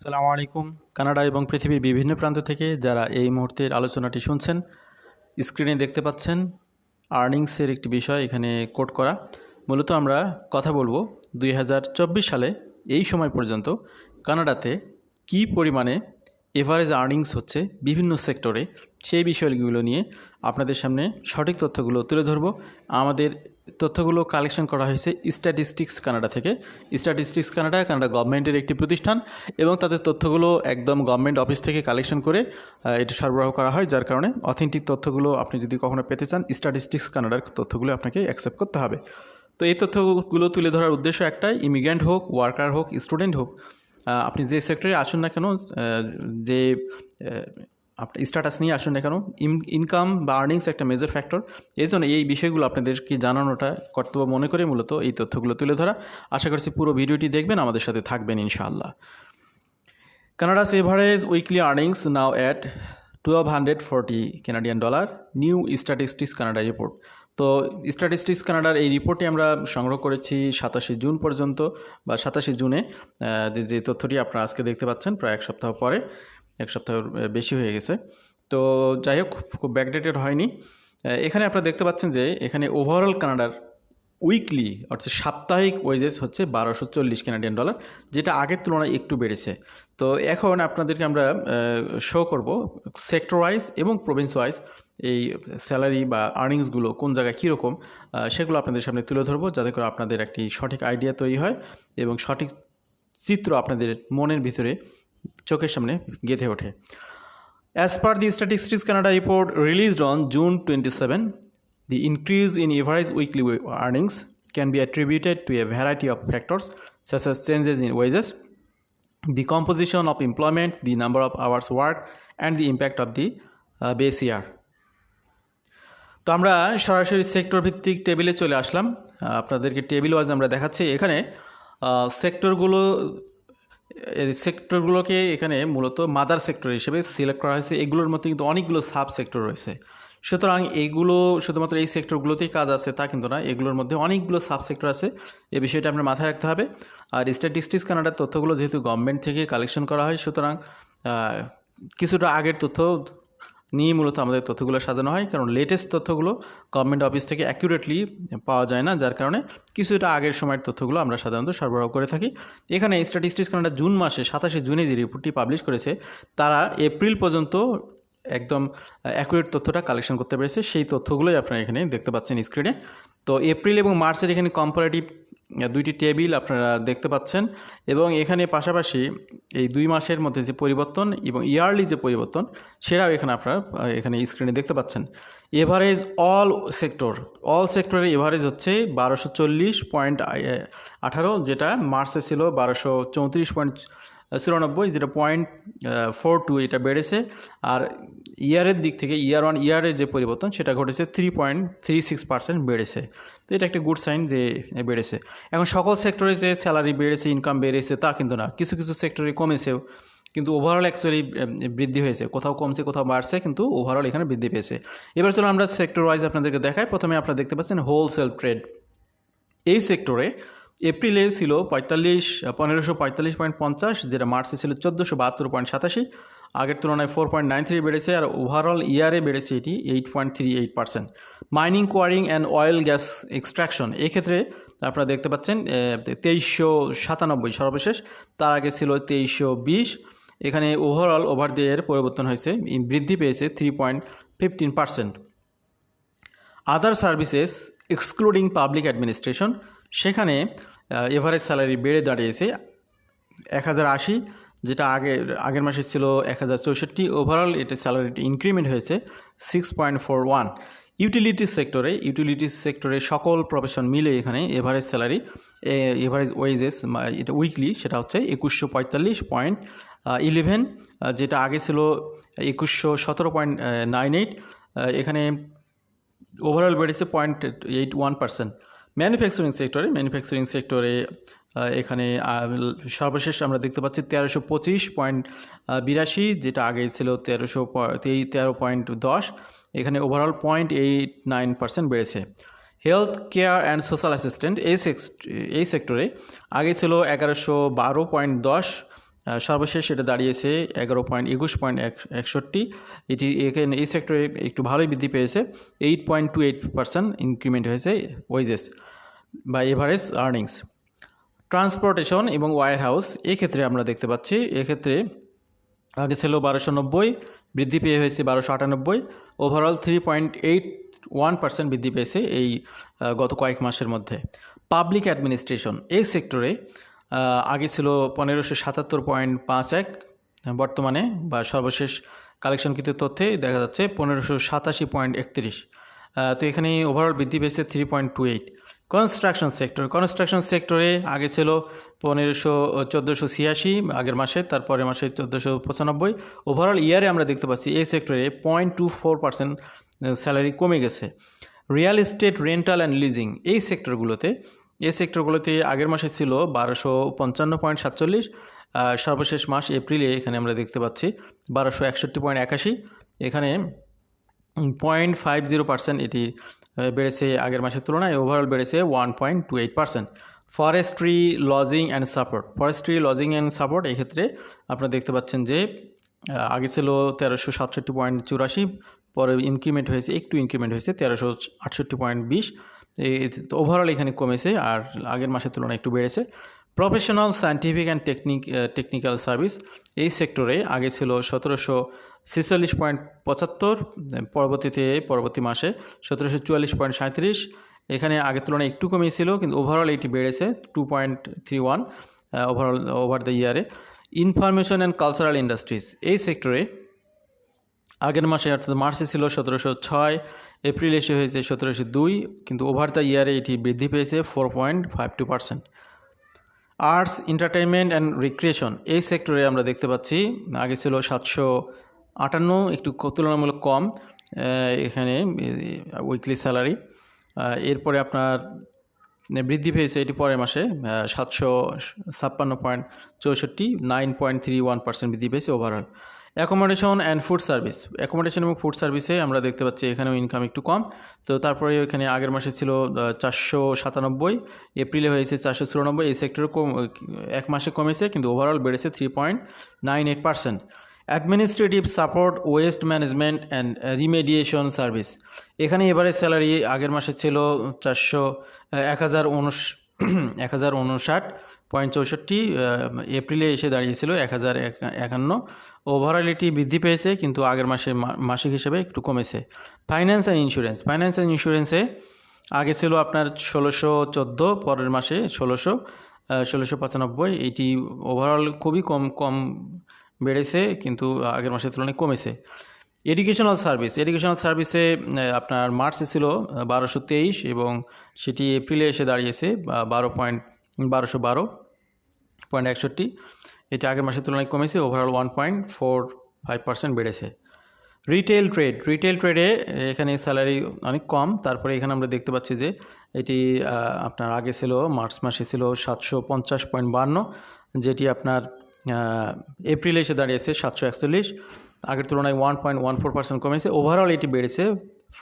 সালামু আলাইকুম। কানাডা এবং পৃথিবীর বিভিন্ন প্রান্ত থেকে যারা এই মুহূর্তের আলোচনাটি শুনছেন, স্ক্রিনে দেখতে পাচ্ছেন আর্নিংসের একটি বিষয় এখানে কোট করা। মূলত আমরা কথা বলব দুই হাজার চব্বিশ সালে এই সময় পর্যন্ত কানাডাতে কী পরিমাণে এভারেজ আর্নিংস হচ্ছে বিভিন্ন সেক্টরে সেই বিষয়গুলো নিয়ে আপনাদের সামনে সঠিক তথ্যগুলো তুলে ধরবো। আমাদের তথ্যগুলো কালেকশন করা হয়েছে স্ট্যাটিস্টিক্স কানাডা থেকে। স্ট্যাটিস্টিক্স কানাডা কানাডা গভর্নমেন্টের একটি প্রতিষ্ঠান এবং তাদের তথ্যগুলো একদম গভর্নমেন্ট অফিস থেকে কালেকশন করে এটা সরবরাহ করা হয়, যার কারণে অথেন্টিক তথ্যগুলো আপনি যদি কখনো পেতে চান স্ট্যাটিস্টিক্স কানাডার তথ্যগুলো আপনাকে অ্যাকসেপ্ট করতে হবে। তো এই তথ্যগুলো তুলে ধরার উদ্দেশ্য একটাই ইমিগ্রেন্ট হোক ওয়ার্কার হোক স্টুডেন্ট হোক আপনি যে সেক্টরে আসুন না কেন যে আপনার স্ট্যাটাস নিয়ে আসুন না ইনকাম বা আর্নিংস একটা মেজর ফ্যাক্টর এই জন্য এই বিষয়গুলো আপনাদেরকে জানানোটা কর্তব্য মনে করে মূলত এই তথ্যগুলো তুলে ধরা। আশা করছি পুরো ভিডিওটি দেখবেন, আমাদের সাথে থাকবেন ইনশাআল্লাহ। Canada's average weekly earnings now at twelve hundred forty Canadian dollar new statistics Canada report তো স্ট্যাটিস্টিক্স কানাডার এই রিপোর্টটি আমরা সংগ্রহ করেছি সাতাশে জুন পর্যন্ত বা সাতাশে জুনে। যে যে তথ্যটি আপনারা আজকে দেখতে পাচ্ছেন, প্রায় এক সপ্তাহ পরে। এক সপ্তাহের বেশি হয়ে গেছে। তো যাই হোক, খুব ব্যাকডেটেড হয়নি। এখানে আপনারা দেখতে পাচ্ছেন যে এখানে ওভারঅল কানাডার উইকলি অর্থাৎ সাপ্তাহিক ওয়েজেস হচ্ছে বারোশো চল্লিশ কানাডিয়ান ডলার যেটা আগের তুলনায় একটু বেড়েছে। তো এখন আপনাদেরকে আমরা শো করব সেক্টর ওয়াইজ এবং প্রভিন্স ওয়াইজ এই স্যালারি বা আর্নিংসগুলো কোন জায়গায় কীরকম সেগুলো আপনাদের সামনে তুলে ধরবো, যাতে করে আপনাদের একটি সঠিক আইডিয়া তৈরি হয় এবং সঠিক চিত্র আপনাদের মনের ভিতরে চোখের সামনে গেঁথে ওঠে। As per the statistics Canada report released on June twenty seven the increase in average weekly earnings can be attributed to a variety of factors such as changes in wages the composition of employment the number of hours work and the impact of the base year তো আমরা সরাসরি sector ভিত্তিক টেবিলে চলে আসলাম। আপনাদেরকে table wise আমরা দেখাচ্ছি। এখানে সেক্টরগুলো সেক্টরগুলোকে এখানে মূলত মাদার সেক্টর হিসেবে সিলেক্ট করা হয়েছে। এগুলোর মধ্যে কিন্তু অনেকগুলো সাব সেক্টর রয়েছে। সুতরাং এগুলো শুধুমাত্র এই সেক্টরগুলোতেই কাজ আছে তা কিন্তু না এগুলোর মধ্যে অনেকগুলো সাব সেক্টর আছে। এ বিষয়টা আপনার মাথায় রাখতে হবে। আর স্ট্যাটিস্টিক্স কানাডার তথ্যগুলো যেহেতু গভর্নমেন্ট থেকে কালেকশন করা হয়, সুতরাং কিছুটা আগের তথ্য নিয়ে মূলত আমাদের তথ্যগুলো সাজানো হয়, কারণ লেটেস্ট তথ্যগুলো গভর্নমেন্ট অফিস থেকে অ্যাকুরেটলি পাওয়া যায় না, যার কারণে কিছুটা আগের সময়ের তথ্যগুলো আমরা সাধারণত সরবরাহ করে থাকি। এখানে স্ট্যাটিস্টিক্স কানাডা জুন মাসে, সাতাশে জুনে যে রিপোর্টটি পাবলিশ করেছে, তারা এপ্রিল পর্যন্ত একদম অ্যাকুরেট তথ্যটা কালেকশন করতে পেরেছে। সেই তথ্যগুলোই আপনারা এখানে দেখতে পাচ্ছেন স্ক্রিনে তো এপ্রিল এবং মার্চের এখানে কম্পারেটিভ দুইটি টেবিল আপনারা দেখতে পাচ্ছেন এবং এখানে পাশাপাশি এই দুই মাসের মধ্যে যে পরিবর্তন এবং ইয়ারলি যে পরিবর্তন, সেটাও এখানে আপনারা এখানে স্ক্রিনে দেখতে পাচ্ছেন। এভারেজ অল সেক্টর অল সেক্টরের এভারেজ হচ্ছে বারোশো চল্লিশ পয়েন্ট আঠারো, যেটা মার্চে ছিল বারোশো চৌত্রিশ পয়েন্ট চুরানব্বই যেটা পয়েন্ট ফোর টু এটা বেড়েছে। আর ইয়ারের দিক থেকে ইয়ার ওয়ান ইয়ারের যে পরিবর্তন, সেটা ঘটেছে three point three six percent বেড়েছে। তো এটা একটা গুড সাইন যে বেড়েছে। এখন সকল সেক্টরে যে স্যালারি বেড়েছে ইনকাম বেড়েছে, তা কিন্তু না। কিছু কিছু সেক্টরে কমেছেও, কিন্তু ওভারঅল অ্যাকচুয়ালি বৃদ্ধি হয়েছে। কোথাও কমছে, কোথাও বাড়ছে, কিন্তু ওভারঅল এখানে বৃদ্ধি পেয়েছে। এবার চলো আমরা সেক্টর ওয়াইজ আপনাদেরকে দেখাই। প্রথমে আপনারা দেখতে পাচ্ছেন হোলসেল ট্রেড এই সেক্টরে এপ্রিলে ছিল পঁয়তাল্লিশ, পনেরোশো পঁয়তাল্লিশ পয়েন্ট পঞ্চাশ, যেটা মার্চে ছিল চোদ্দোশো বাহাত্তর পয়েন্ট সাতাশি। আগের তুলনায় ফোর পয়েন্ট নাইন থ্রি বেড়েছে আর ওভারঅল ইয়ারে বেড়েছে এটি eight point three eight percent mining quarrying and oil gas extraction এক্ষেত্রে আপনারা দেখতে পাচ্ছেন তেইশশো সাতানব্বই সর্বশেষ, তার আগে ছিল তেইশশো বিশ। এখানে ওভারঅল ওভার দ্য ইয়ার পরিবর্তন হয়েছে বৃদ্ধি পেয়েছে three point fifteen percent other services excluding public administration সেখানে এভারেজ স্যালারি বেড়ে দাঁড়িয়েছে এক হাজার আশি, যেটা আগে, আগের মাসে ছিল এক হাজার চৌষট্টি। ওভারঅল এটা স্যালারিটি ইনক্রিমেন্ট হয়েছে six point four one utilities সেক্টরে ইউটিলিটিস সেক্টরে সকল প্রফেশন মিলে এখানে এভারেজ স্যালারি এভারেজ ওয়েজেস এটা উইকলি সেটা হচ্ছে একুশশো পঁয়তাল্লিশ পয়েন্ট ইলেভেন যেটা আগে ছিল একুশশো সতেরো পয়েন্ট নাইন এইট এখানে ওভারঅল বেড়েছে point eight one percent manufacturing সেক্টরে ম্যানুফ্যাকচারিং সেক্টরে এখানে সর্বশেষ আমরা দেখতে পাচ্ছি তেরোশো পঁচিশ পয়েন্ট বিরাশি, যেটা আগে ছিল তেরোশো তেরো পয়েন্ট দশ, এখানে overall point eight nine percent বেড়েছে। Health care and social assistant এই এই সেক্টরে আগে ছিল এগারোশো বারো পয়েন্ট দশ সর্বশেষ এটা দাঁড়িয়েছে এগারো পয়েন্ট একুশ পয়েন্ট এক, একষট্টি। এটি এখানে এই সেক্টরে একটু ভালোই বৃদ্ধি পেয়েছে। Eight point two eight percent increment হয়েছে ওয়েজেস বা এভারেজ আর্নিংস ট্রান্সপোর্টেশন এবং ওয়ার হাউস এক্ষেত্রে আমরা দেখতে পাচ্ছি, এক্ষেত্রে আগে ছিল বারোশো নব্বই, বৃদ্ধি পেয়ে হয়েছে বারোশো আটানব্বই। Overall three point eight one percent বৃদ্ধি পেয়েছে এই গত কয়েক মাসের মধ্যে। পাবলিক অ্যাডমিনিস্ট্রেশন এই সেক্টরে আগে ছিল পনেরোশো সাতাত্তর পয়েন্ট পাঁচ এক, বর্তমানে বা সর্বশেষ কালেকশনকৃত তথ্যে দেখা যাচ্ছে পনেরোশো সাতাশি পয়েন্ট একত্রিশ। তো এখানে ওভারঅল বৃদ্ধি পেয়েছে three point two eight construction sector construction সেক্টরে আগে ছিল পনেরোশো চোদ্দোশো ছিয়াশি, আগের মাসে, তারপরের মাসে চোদ্দোশো পঁচানব্বই। ওভারঅল ইয়ারে আমরা দেখতে পাচ্ছি এই সেক্টরে point two four percent salary কমে গেছে। Real estate rental and leasing এই সেক্টরগুলোতে এই সেক্টরগুলোতে আগের মাসে ছিল বারোশো পঞ্চান্ন পয়েন্ট সাতচল্লিশ সর্বশেষ মাস এপ্রিলে এখানে আমরা দেখতে পাচ্ছি বারোশো একষট্টি পয়েন্ট একাশি। এখানে পয়েন্ট ফাইভ জিরো পার্সেন্ট এটি বেড়েছে আগের মাসের তুলনায় ওভারঅল বেড়েছে one point two eight percent. Forestry logging and support, forestry logging and support এই ক্ষেত্রে আপনারা দেখতে পাচ্ছেন যে আগে ছিল তেরোশো সাতষট্টি পয়েন্ট চুরাশি, পরে ইনক্রিমেন্ট হয়েছে, একটু ইনক্রিমেন্ট হয়েছে তেরোশো আটষট্টি পয়েন্ট বিশ ওভারঅল এখানে কমেছে, আর আগের মাসের তুলনায় একটু বেড়েছে। Professional scientific and technic technical service এই সেক্টরে আগে ছিল সতেরোশো ছেচল্লিশ পয়েন্ট পঁচাত্তর পরবর্তীতে, পরবর্তী মাসে সতেরোশো চুয়াল্লিশ পয়েন্ট সাঁত্রিশ এখানে আগের তুলনায় একটু কমিয়েছিল কিন্তু ওভারঅল এটি বেড়েছে two point three one overall over the ইয়ারে ইনফরমেশন অ্যান্ড কালচারাল ইন্ডাস্ট্রিজ এই সেক্টরে আগের মাসে, অর্থাৎ মার্চে ছিল সতেরোশো ছয়, এপ্রিল এসে হয়েছে সতেরোশো দুই, কিন্তু ওভার দ্য ইয়ারে এটি বৃদ্ধি পেয়েছে four point five two percent arts entertainment and recreation এই সেক্টরে আমরা দেখতে পাচ্ছি, আগে ছিল সাতশো আটান্ন, একটু তুলনামূলক কম এখানে উইকলি স্যালারি এরপরে আপনার বৃদ্ধি পেয়েছে এটি পরের মাসে সাতশো ছাপ্পান্ন পয়েন্ট চৌষট্টি nine point three one percent বৃদ্ধি পেয়েছে overall accommodation and food service accommodation এবং ফুড সার্ভিসে আমরা দেখতে পাচ্ছি এখানেও ইনকাম একটু কম। তো তারপরে এখানে আগের মাসে ছিল চারশো সাতানব্বই, এপ্রিলে হয়েছে চারশো চুরানব্বই। এই সেক্টরে কম, এক মাসে কমেছে, কিন্তু ওভারঅল বেড়েছে three point nine eight percent administrative support waste management and remediation service এখানে এবারে স্যালারি আগের মাসে ছিল চারশো এক হাজার উনষ, এক হাজার উনষাট। পয়েন্ট চৌষট্টি এপ্রিলে এসে দাঁড়িয়েছিল এক হাজার একান্ন। ওভারঅল এটি বৃদ্ধি পেয়েছে, কিন্তু আগের মাসে মাসিক হিসেবে একটু কমেছে। Finance and insurance finance and ইন্স্যুরেন্সে আগে ছিল আপনার ষোলোশো চোদ্দ, পরের মাসে ষোলোশো ষোলোশো পঁচানব্বই। এটি ওভারঅল খুবই কম কম বেড়েছে, কিন্তু আগের মাসের তুলনায় কমেছে। এডুকেশনাল সার্ভিস এডুকেশনাল সার্ভিসে আপনার মার্চে ছিল বারোশো তেইশ এবং সেটি এপ্রিলে এসে দাঁড়িয়েছে বারো পয়েন্ট বারোশো বারো। পয়েন্ট একষট্টি। এটি আগের মাসের তুলনায় কমেছে overall one point four five percent বেড়েছে। রিটেল ট্রেড রিটেল ট্রেডে এখানে স্যালারি অনেক কম, তারপরে এখানে আমরা দেখতে পাচ্ছি যে এটি আপনার আগে ছিল, মার্চ মাসে ছিল সাতশো পঞ্চাশ পয়েন্ট বান্ন, যেটি আপনার এপ্রিলে এসে দাঁড়িয়েছে সাতশো একচল্লিশ। আগের তুলনায় one point one four percent কমেছে ওভারঅল এটি বেড়েছে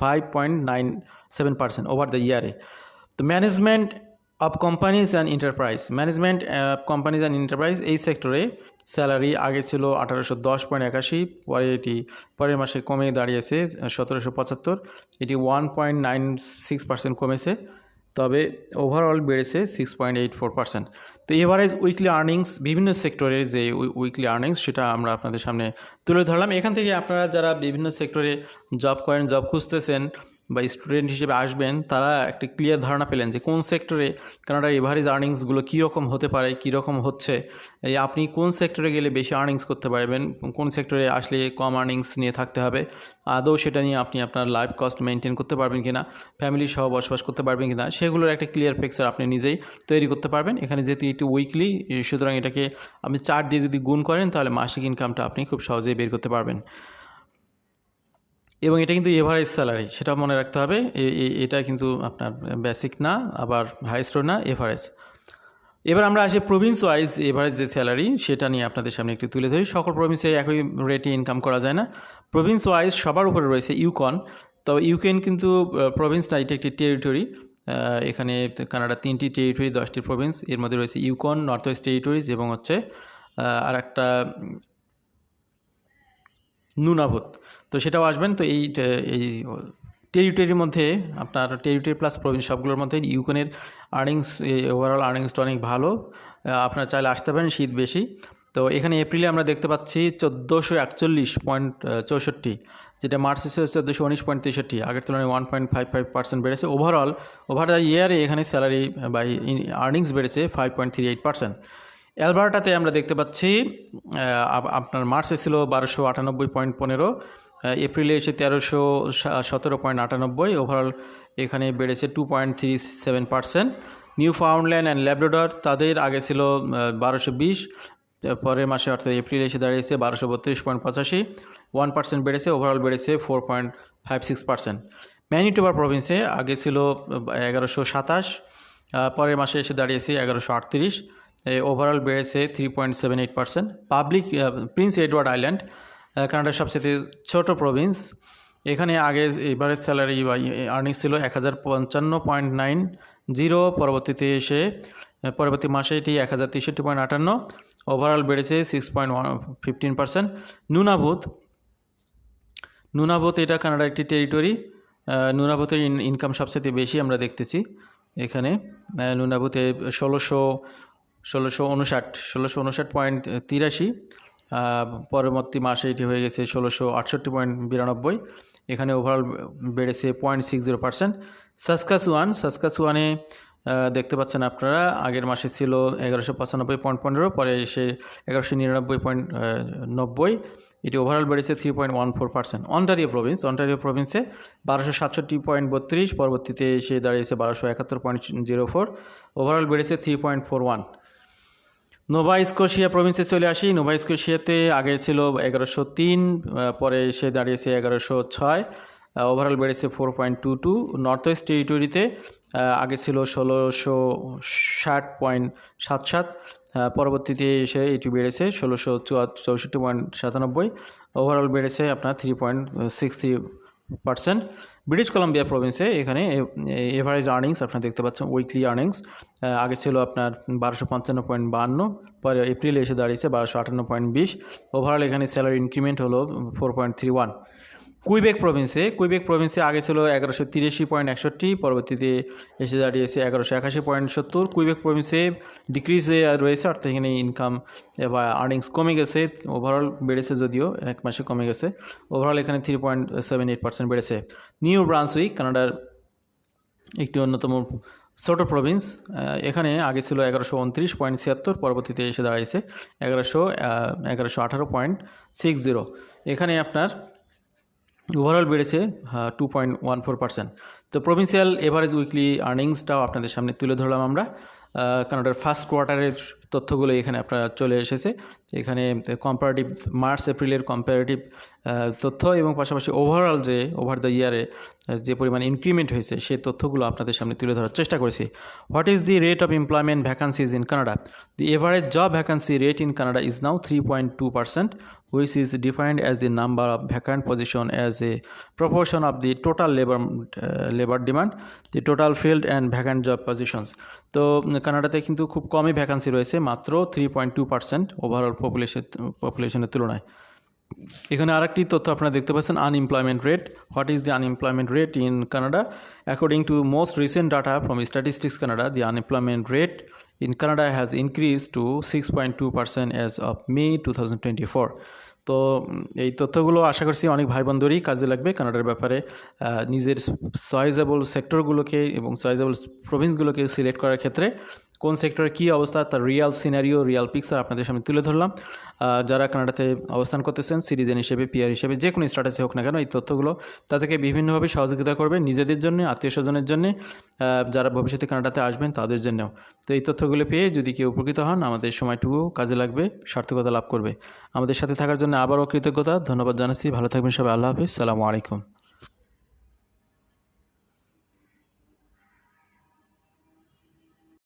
five point nine seven percent over the ইয়ারে তো management of companies and enterprise management companies and enterprise এই সেক্টরে স্যালারি আগে ছিল আঠারোশো দশ পয়েন্ট একাশি, পরে এটি পরের মাসে কমে দাঁড়িয়েছে সতেরোশো পঁচাত্তর। এটি one point nine six percent কমেছে, তবে ওভারঅল বেড়েছে six point eight four percent তো এভারেজ উইকলি আর্নিংস বিভিন্ন সেক্টরের যে উইকলি আর্নিংস সেটা আমরা আপনাদের সামনে তুলে ধরলাম। এখান থেকে আপনারা যারা বিভিন্ন সেক্টরে জব করেন জব খুঁজতেছেন বা স্টুডেন্ট হিসেবে আসবেন, তারা একটা ক্লিয়ার ধারণা পেলেন যে কোন সেক্টরে কানাডার এভারেজ আর্নিংসগুলো কীরকম হতে পারে, কীরকম হচ্ছে, এই আপনি কোন সেক্টরে গেলে বেশি আর্নিংস করতে পারবেন, কোন সেক্টরে আসলে কম আর্নিংস নিয়ে থাকতে হবে, আদৌ সেটা নিয়ে আপনি আপনার লাইফ কস্ট মেনটেন করতে পারবেন কিনা ফ্যামিলি সহ বসবাস করতে পারবেন কিনা, সেগুলোর একটা ক্লিয়ার পিকচার আপনি নিজেই তৈরি করতে পারবেন। এখানে যেহেতু এটি উইকলি সুতরাং এটাকে আপনি চার দিয়ে যদি গুণ করেন, তাহলে মাসিক ইনকামটা আপনি খুব সহজেই বের করতে পারবেন। এবং এটা কিন্তু এভারেজ স্যালারি সেটা মনে রাখতে হবে। এটা কিন্তু আপনার বেসিক না, আবার হাইস্টও না এভারেজ এবার আমরা আসি প্রভিন্স ওয়াইজ এভারেজ যে স্যালারি সেটা নিয়ে আপনাদের সামনে একটু তুলে ধরি। সকল প্রভিন্সে একই রেটে ইনকাম করা যায় না। প্রভিন্স ওয়াইজ সবার উপরে রয়েছে ইউকন তবে ইউকেন কিন্তু প্রভিন্স না, এটা একটি টেরিটরি এখানে কানাডা তিনটি টেরিটরি দশটি প্রভিন্স এর মধ্যে রয়েছে ইউকন নর্থ ওয়েস্ট টেরিটরিজ এবং হচ্ছে আর একটা নুনাভূত তো সেটাও আসবেন, তো এই এই টেরিটরির মধ্যে আপনার টেরিটরি প্লাস প্রভিন্স সবগুলোর মধ্যে ইউকনের আর্নিংস ওভারঅল আর্নিংসটা অনেক ভালো। আপনারা চাইলে আসতে পারেন শীত বেশি। তো এখানে এপ্রিলে আমরা দেখতে পাচ্ছি চোদ্দোশো একচল্লিশ পয়েন্ট চৌষট্টি, যেটা মার্চ ছিল চোদ্দোশো উনিশ পয়েন্ট তেষট্টি, আগের তুলনায় one point five five percent বেড়েছে। ওভারঅল, ওভার দ্য ইয়ারে এখানে স্যালারি বা আর্নিংস বেড়েছে five point three eight percent. অ্যালবার্টাতে আমরা দেখতে পাচ্ছি আপনার মার্চে ছিল বারোশো আটানব্বই পয়েন্ট পনেরো এপ্রিলে এসে তেরোশো সতেরো পয়েন্ট আটানব্বই ওভারঅল এখানে বেড়েছে two point three seven percent Newfoundland and Labrador তাদের আগে ছিল বারোশো বিশ, পরের মাসে অর্থাৎ এপ্রিলে এসে দাঁড়িয়েছে বারোশো বত্রিশ পয়েন্ট পঁচাশি ওয়ান পার্সেন্ট বেড়েছে ওভারঅল বেড়েছে four point five six percent ম্যানিটোবার প্রভিন্সে আগে ছিল এগারোশো সাতাশ পরের মাসে এসে দাঁড়িয়েছে এগারোশো আটত্রিশ ওভারঅল বেড়েছে three point seven eight percent public Prince Edward Island কানাডার সবচেয়ে ছোটো প্রভিন্স এখানে আগে এবারের স্যালারি বা আর্নিংস ছিল এক হাজার পঞ্চান্ন পয়েন্ট নাইন জিরো। পরবর্তীতে এসে পরবর্তী মাসে এটি এক হাজার তেষট্টি পয়েন্ট আটান্ন। ওভারঅল বেড়েছে six point one fifteen percent Nunavut Nunavut এটা কানাডার একটি টেরিটরি নুনাভূতের ইনকাম সবচেয়ে বেশি আমরা দেখতেছি এখানে। নুনাভূতে ষোলোশো ষোলোশো উনষাট ষোলোশো উনষাট পয়েন্ট তিরাশি পরবর্তী মাসে এটি হয়ে গেছে ষোলোশো আটষট্টি পয়েন্ট বিরানব্বই। এখানে ওভারঅল বেড়েছে point six zero percent. Saskatchewan সাসকাস ওয়ানে দেখতে পাচ্ছেন আপনারা, আগের মাসে ছিল এগারোশো পঁচানব্বই পয়েন্ট পনেরো, পরে এসে এগারোশো নিরানব্বই পয়েন্ট নব্বই। এটি ওভারঅল বেড়েছে three point one four percent. Ontario province, Ontario প্রভিন্সে বারোশো সাতষট্টি পয়েন্ট বত্রিশ, পরবর্তীতে এসে দাঁড়িয়েছে বারোশো একাত্তর পয়েন্ট জিরো ফোর। ওভারঅল বেড়েছে three point four one. Nova Scotia প্রভিন্সে চলে আসি। নোভা স্কোশিয়াতে আগে ছিল এগারোশো তিন পরে এসে দাঁড়িয়েছে এগারোশো ছয় ওভারঅল বেড়েছে four point two two North West টেরিটরিতে আগে ছিল ষোলোশো ষাট পয়েন্ট সাত সাত পরবর্তীতে এসে এটি বেড়েছে ষোলোশো চৌষট্টি পয়েন্ট সাতানব্বই ওভারঅল বেড়েছে আপনার three point six three percent British Columbia প্রভিন্সে এখানে এভারেজ আর্নিংস আপনারা দেখতে পাচ্ছেন উইকলি আর্নিংস আগে ছিল আপনার বারোশো পঞ্চান্ন পয়েন্ট বান্ন, পরে এপ্রিলে এসে দাঁড়িয়েছে বারোশো আটান্ন পয়েন্ট বিশ। ওভারঅল এখানে স্যালারি ইনক্রিমেন্ট হলো four point three one Quebec প্রভিন্সে Quebec প্রভিন্সে আগে ছিল এগারোশো তিরাশি পয়েন্ট একষট্টি, পরবর্তীতে এসে দাঁড়িয়েছে এগারোশো একাশি পয়েন্ট সত্তর। কুইবেক প্রভিন্সে ডিক্রিজে রয়েছে, অর্থাৎ এখানে ইনকাম বা আর্নিংস কমে গেছে ওভারঅল বেড়েছে যদিও, এক মাসে কমে গেছে ওভারঅল এখানে three point seven eight percent বেড়েছে। নিউ ব্রান্সউইক, কানাডার একটি অন্যতম ছোটো প্রভিন্স এখানে আগে ছিল এগারোশো উনত্রিশ পয়েন্ট ছিয়াত্তর, পরবর্তীতে এসে দাঁড়িয়েছে এগারোশো এগারোশো আঠারো পয়েন্ট সিক্স জিরো। এখানে আপনার ওভারঅল বেড়েছে two point one four percent তো প্রভিন্সিয়াল এভারেজ উইকলি আর্নিংসটাও আপনাদের সামনে তুলে ধরলাম আমরা। কানাডার ফার্স্ট কোয়ার্টারের তথ্যগুলো এখানে আপনার চলে এসেছে। এখানে কম্পারেটিভ মার্চ এপ্রিলের কম্পারেটিভ তথ্য এবং পাশাপাশি ওভারঅল যে ওভার দ্য ইয়ারে যে পরিমাণ ইনক্রিমেন্ট হয়েছে সেই তথ্যগুলো আপনাদের সামনে তুলে ধরার চেষ্টা করেছি। What is the rate of employment vacancies in Canada the average job vacancy rate in Canada is now three point two percent is defined as the number of vacant position as a proportion of the total labor uh, labor demand the total filled and vacant job positions. তো কানাডাতে কিন্তু খুব কমই vacancy রয়েছে। মাত্র three point two percent overall population পপুলেশনের তুলনায়। এখানে আরেকটি তথ্য আপনারা দেখতে পাচ্ছেন unemployment rate what is the unemployment rate in Canada according to most recent data from statistics Canada the unemployment rate in Canada has increased to 6.2% as of May 2024 তো এই তথ্যগুলো আশা করছি অনেক ভাই বন্ধুরই কাজে লাগবে কানাডার ব্যাপারে। নিজের চয়েজেবল সেক্টরগুলোকে এবং চয়েজেবল প্রভিন্সগুলোকে সিলেক্ট করার ক্ষেত্রে। কোন সেক্টরে কী অবস্থা, তার রিয়াল সিনারিও রিয়াল পিকচার আপনাদের সামনে তুলে ধরলাম। যারা কানাডাতে অবস্থান করতেছেন সিটিজেন হিসেবে পিয়ার হিসেবে যে কোনো স্ট্যাটাসে হোক না কেন, এই তথ্যগুলো তাদেরকে বিভিন্নভাবে সহযোগিতা করবে নিজেদের জন্য, আত্মীয় স্বজনের জন্য যারা ভবিষ্যতে কানাডাতে আসবেন তাদের জন্যও। তো এই তথ্যগুলো পেয়ে যদি কেউ উপকৃত হন, আমাদের সময়টুকু কাজে লাগবে, সার্থকতা লাভ করবে। আমাদের সাথে থাকার জন্য আবারও কৃতজ্ঞতা, ধন্যবাদ জানাচ্ছি, ভালো থাকবেন সবাই, আল্লাহ হাফিজ, সালামু আলাইকুম।